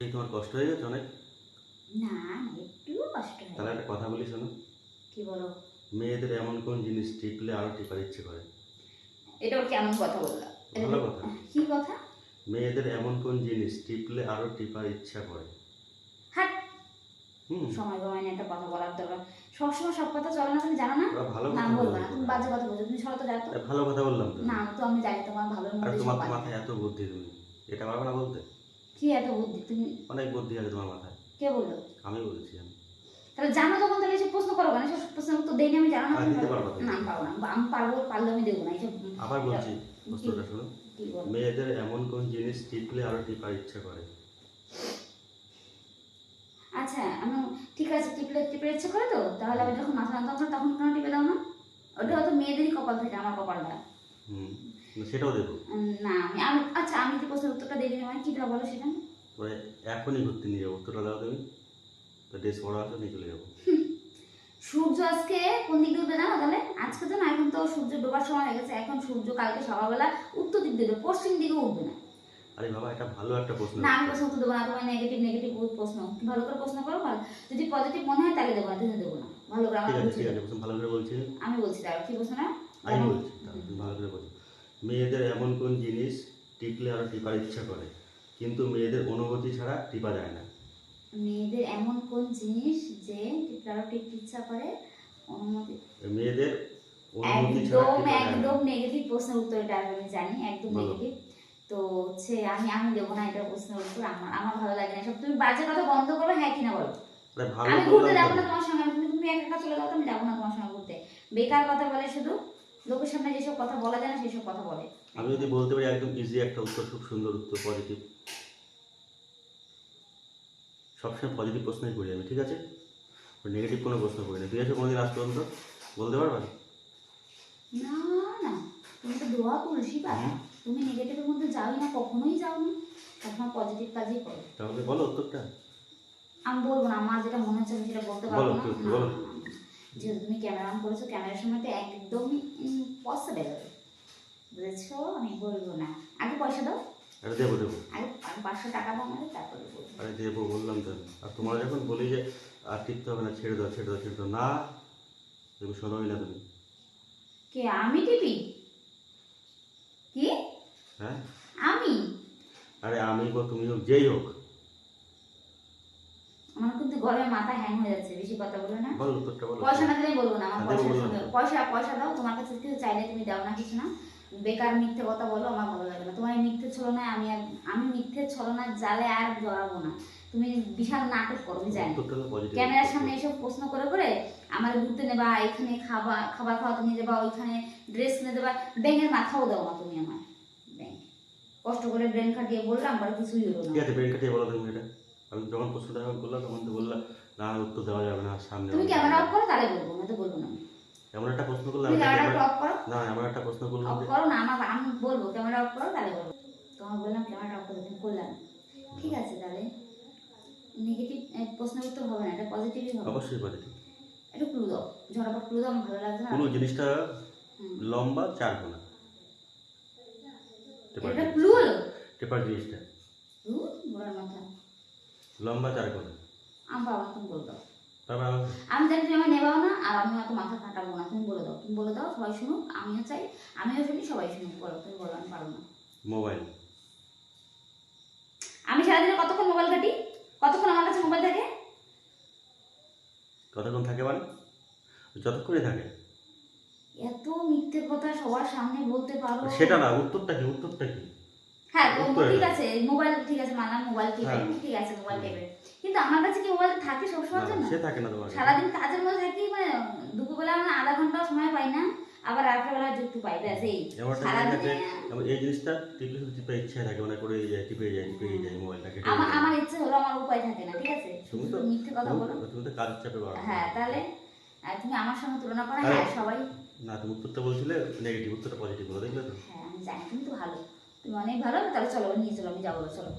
এই তোমার কষ্ট হয়ে গেছে অনেক? না একটু কষ্ট হয় তাহলে একটা কথা বলি শোনো। কি বলো? মেয়েদের এমন কোন জিনিস টিপলে আরও টিপার ইচ্ছে করে? এটা কেমন কথা বললা? ভালো কথা। কি কথা? মেয়েদের এমন কোন জিনিস টিপলে আরও টিপার ইচ্ছা করে? সময় সময় একটা কথা বলার দরকার। সবসময় সব কথা চলে না তুমি জানো না? ভালো না কথা বলব না। তুমি বাজে কথা বলছো তুমি সরো তো যাও ভালো কথা বললাম না তো আমি জানি তোমার আর তোমার মাথায় এত বুদ্ধি তুমি। এটা পারবে না বলতে? কি এত বুদ্ধি? তুমি অনেক বুদ্ধি আছে তোমার মাথায়। কে বলল? আমি বলছি আমি। তাহলে জানো তখন তাহলে এসব প্রশ্ন করো কেন? সব প্রশ্ন তো দেয়নি আমি জানো না। না পারব না। আমি পারব পারলে আমি দেবো না। এইসব আবার বলছি প্রশ্নটা শোনো মেয়েদের এমন কোন জিনিস টিপলে আরও টিপার ইচ্ছা করে? আচ্ছা আমি ঠিক আছে টিপলে টিপে ইচ্ছে করে তো? তাহলে আমি যখন মাথা আনতাম তখন কেন টিপে দাও না? ওটা হয়তো মেয়েদেরই কপাল থাকে আমার কপালটা। হুম। না, সেটাও দেবো না আমি আমি আচ্ছা আমি যে প্রশ্নের উত্তরটা দিয়ে দিলাম মানে কী দেওয়া বলো সেটা? পরে এখনই ঘুরতে নিয়ে যাব উত্তরটা দাও তুমি। তো ড্রেস পরা আছে নিয়ে চলে যাব। সূর্য আজকে কোন দিক দিয়ে উঠবে জানো তাহলে? আজকে তো না এখন তো সূর্য ডোবার সময় হয়ে গেছে এখন সূর্য কালকে সকালবেলা উত্তর দিক দেবে পশ্চিম দিকে উঠবে না। আরে বাবা এটা ভালো একটা প্রশ্ন না আমি প্রশ্ন উত্তর দেবো না তোমার নেগেটিভ নেগেটিভ প্রশ্ন। ভালো করে প্রশ্ন করো ভালো। যদি পজিটিভ মনে হয় তাহলে দেবো না দেবো না ভালো করে আমার ঠিক আছে ভালো করে বলছি। আমি বলছি তার কি প্রশ্ন না আমি বলছি ভালো করে বলছি। মেয়েদের এমন কোন জিনিস টিপলে আরও টিপার ইচ্ছা করে? কিন্তু মেয়েদের অনুভূতি ছাড়া টিপা যায় না। মেয়েদের এমন কোন জিনিস যে টিপলারও টিপতে ইচ্ছা করে? অনুমতি মেয়েদের অনুভূতি ছাড়া একদম একদম নেগেটিভ প্রশ্নের উত্তর এটা আমি জানি একদম নেগেটিভ তো হচ্ছে আমি আমি দেবো না এটা প্রশ্নের উত্তর আমার আমার ভালো লাগে না। সব তুমি বাজে কথা বন্ধ করো হ্যাঁ কিনা বলো। আমি ঘুরতে যাব না তোমার সঙ্গে তুমি একা একা চলে যাও আমি যাব না তোমার সঙ্গে ঘুরতে। বেকার কথা বলে শুধু লোকের সামনে যেসব কথা বলা যায় না সেসব কথা বলে। আমি যদি বলতে পারি একদম ইজি একটা উত্তর খুব সুন্দর উত্তর পজিটিভ সবসময় পজিটিভ প্রশ্নই করি আমি ঠিক আছে? নেগেটিভ কোনো প্রশ্ন করি না ঠিক আছে কোনোদিন আজ পর্যন্ত? বলতে পারবা? না না। তুমি তো দোয়া পাতা। হুম। তুমি নেগেটিভের মধ্যে যাওই না কখনোই যাও না। সবসময় পজিটিভ কাজই করো। তাহলে বলো উত্তরটা। আমি বলব না আমার যেটা মনে হচ্ছে আমি সেটা বলতে পারব না। যেহেতু তুমি ক্যামেরা অন করেছ ক্যামেরার সময় তো একদমই পসিবল বুঝেছ? আমি বলব না। আগে পয়সা দাও। আরে দেবো দেবো। আগে আমি পাঁচশো টাকা দাও আমাদের তারপরে আরে দেবো বললাম তো। আর তোমরা যখন বলি যে আর টিপতে হবে না ছেড়ে দাও ছেড়ে দাও ছেড়ে দাও। না তুমি শোনোই না তুমি। কে আমি টিপি? কি? হ্যাঁ? আমি? আরে আমি বা তুমি হোক যেই হোক গরমে মাথা হ্যাং হয়ে যাচ্ছে বেশি কথা বলো না। বলো উত্তরটা বলো। পয়সা না দিলে বলব না আমার দেবো তো। পয়সা পয়সা দাও তোমার কাছে কিছু চাইলে তুমি দাও না কিছু না। বেকার মিথ্যে কথা বলো আমার ভালো লাগে না। তোমার মিথ্যে ছলনায় আমি আর আমি মিথ্যে ছলনার জালে আর জড়াবো না। তুমি বিশাল নাটক করো আমি জানি। ক্যামেরার সামনে এসব প্রশ্ন করে করে আমার ঘুরতে নেবা এখানে খাবার খাবার খাওয়াতে নিয়ে যাবা ওইখানে ড্রেস কিনে দেবা। ব্যাঙের মাথাও দাও না তুমি আমার। ব্যাঙ। কষ্ট করে ব্রেন খাটিয়ে বললাম পরে কিছুই হলো না। ব্রেন কাটিয়ে বলো তুমি এটা। আমি যখন প্রশ্নটা যখন করলাম তখন তো বললাম না উত্তর দেওয়া যাবে না সামনে তুমি ক্যামেরা অফ করো তাহলে বলব না তো বলব না। এমন একটা প্রশ্ন করলাম না এমন একটা প্রশ্ন করলাম অফ করো না আমার আমি বলব ক্যামেরা অফ করো তাহলে বলব। তোমার বললাম ক্যামেরা অফ করে তুমি করলাম। ঠিক আছে তাহলে নেগেটিভ প্রশ্নের উত্তর হবে না এটা পজিটিভই হবে। অবশ্যই পজিটিভ একটু ক্লু দাও ঝটাপট ক্লু দাও আমার ভালো লাগছে না। কোনো জিনিসটা লম্বা চার কোনা এটা ক্লু হলো? টেপার জিনিসটা। ক্লু গোড়ার মাথা লম্বা চার কোনা আমি বাবা তুমি বলে দাও। তারপর আবার আমি জানি তুমি আমার নেবাও না আর আমি অত মাথা ফাটাবো না তুমি বলে দাও। তুমি বলে দাও সবাই শুনুক আমিও চাই আমিও শুনি সবাই শুনুক বলো তুমি বলো আমি পারব না। মোবাইল। আমি সারাদিনে কতক্ষণ মোবাইল ঘাটি? কতক্ষণ আমার কাছে মোবাইল থাকে? কতক্ষণ থাকে মানে? যতক্ষণই থাকে। এত মিথ্যে কথা সবার সামনে বলতে পারো। সেটা না উত্তরটা কি উত্তরটা কি? হ্যাঁ ঠিক আছে মোবাইল ঠিক আছে মানলাম মোবাইল টিপে হ্যাঁ। ঠিক আছে মোবাইল টিপে কিন্তু আমার কাছে কি মোবাইল থাকে সবসময় জন্য? সে থাকে না তোমার সারাদিন কাজের মধ্যে থাকি মানে দুপুরবেলা আধা ঘণ্টা সময় পাই না আবার রাত্রেবেলা যুক্তি পাই ব্যাস এই। এমনটা সারাদিনে এমন এই জিনিসটা টিপলে টিপে ইচ্ছা থাকে মানে করে যায় টিপে যায় টিপে যায় মোবাইলটাকে আমার আমার ইচ্ছে হলো আমার উপায় থাকে না ঠিক আছে? তুমি তো- মিথ্যে কথা বলো। তুমি তো কাজের চাপে বাড়ো হ্যাঁ তাহলে তুমি আমার সঙ্গে তুলনা করে হ্যাঁ সবাই। না তুমি উত্তরটা বলছিলে নেগেটিভ উত্তরটা পজিটিভ বলে দেখলে তো? হ্যাঁ আমি জানি তুমি তো ভালো। তুমি অনেক ভালো তাহলে চলো নিয়ে চলো আমি যাব চলো।